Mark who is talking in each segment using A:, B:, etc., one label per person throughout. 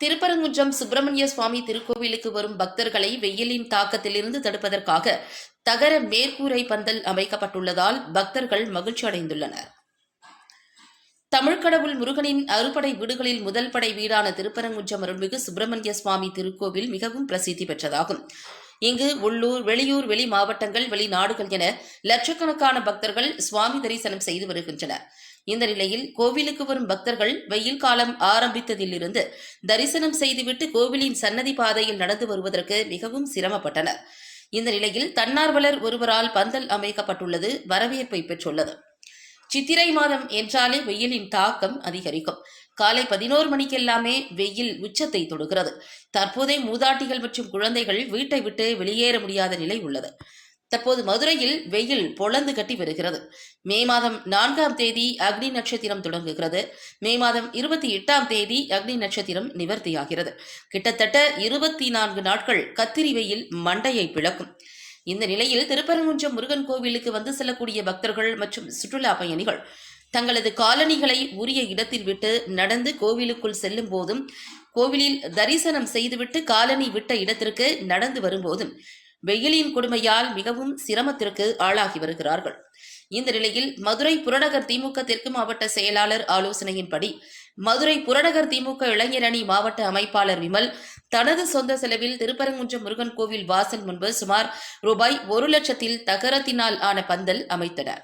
A: திருப்பரங்குன்றம் சுப்பிரமணிய சுவாமி திருக்கோவிலுக்கு வரும் பக்தர்களை வெயிலின் தாக்கத்திலிருந்து தடுப்பதற்காக தகர மேற்கூரை பந்தல் அமைக்கப்பட்டுள்ளதால் பக்தர்கள் மகிழ்ச்சி அடைந்துள்ளனர். தமிழ்கடவுள் முருகனின் அறுபடை வீடுகளில் முதல் படை வீடான திருப்பரங்குன்றம் அருள்மிகு சுப்பிரமணிய சுவாமி திருக்கோவில் மிகவும் பிரசித்தி பெற்றதாகும். இங்கு உள்ளூர் வெளியூர் வெளி மாவட்டங்கள் வெளிநாடுகள் என லட்சக்கணக்கான பக்தர்கள் சுவாமி தரிசனம் செய்து வருகின்றனர். இந்த நிலையில் கோவிலுக்கு வரும் பக்தர்கள் வெயில் காலம் ஆரம்பித்ததிலிருந்து தரிசனம் செய்துவிட்டு கோவிலின் சன்னதி பாதையில் நடந்து வருவதற்கு மிகவும் சிரமப்பட்டனர். இந்த நிலையில் தன்னார்வலர் ஒருவரால் பந்தல் அமைக்கப்பட்டுள்ளது வரவேற்பை பெற்றுள்ளது. சித்திரை மாதம் என்றாலே வெயிலின் தாக்கம் அதிகரிக்கும். காலை பதினோரு மணிக்கெல்லாமே வெயில் உச்சத்தை தொடுகிறது. தற்போதைய மூதாட்டிகள் மற்றும் குழந்தைகள் வீட்டை விட்டு வெளியேற முடியாத நிலை உள்ளது. தற்போது மதுரையில் வெயில் பொழந்து கட்டி வருகிறது. மே மாதம் நான்காம் தேதி அக்னி நட்சத்திரம் தொடங்குகிறது. மே மாதம் இருபத்தி எட்டாம் தேதி அக்னி நட்சத்திரம் நிவர்த்தியாகிறது. கிட்டத்தட்ட இருபத்தி நான்கு நாட்கள் கத்திரி வெயில் மண்டையை பிளக்கும். இந்த நிலையில் திருப்பரங்குன்றம் முருகன் கோவிலுக்கு வந்து செல்லக்கூடிய பக்தர்கள் மற்றும் சுற்றுலா பயணிகள் தங்களது காலணிகளை உரிய இடத்தில் விட்டு நடந்து கோவிலுக்குள் செல்லும் போதும் கோவிலில் தரிசனம் செய்துவிட்டு காலனி விட்ட இடத்திற்கு நடந்து வரும்போதும் வெயிலின் கொடுமையால் மிகவும் சிரமத்திற்கு ஆளாகி வருகிறார்கள். இந்த நிலையில் மதுரை புறநகர் திமுக தெற்கு மாவட்ட செயலாளர் ஆலோசனையின்படி மதுரை புறநகர் திமுக இளைஞரணி மாவட்ட அமைப்பாளர் விமல் தனது சொந்த செலவில் திருப்பரங்குன்றம் முருகன் கோவில் வாசல் முன்பு சுமார் ரூபாய் ஒரு லட்சத்தில் தகரத்தினால் ஆன பந்தல் அமைத்தனர்.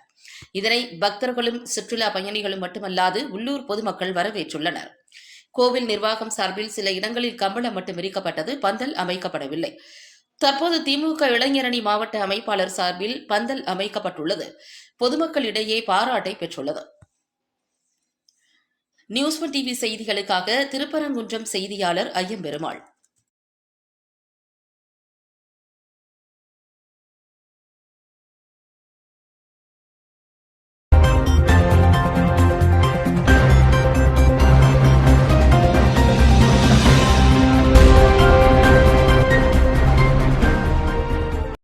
A: இதனை பக்தர்களும் சுற்றுலா பயணிகளும் மட்டுமல்லாது உள்ளூர் பொதுமக்கள் வரவேற்றுள்ளனர். கோவில் நிர்வாகம் சார்பில் சில இடங்களில் கம்பளம் மட்டும் விரிக்கப்பட்டது பந்தல் அமைக்கப்படவில்லை. தற்போது திமுக இளைஞரணி மாவட்ட அமைப்பாளர் சார்பில் பந்தல் அமைக்கப்பட்டுள்ளது. பொதுமக்களிடையே பாராட்டை பெற்றுள்ளது. நியூஸ் டிவி செய்திகளுக்காக திருப்பரங்குன்றம் செய்தியாளர் ஐயம்பெருமாள்.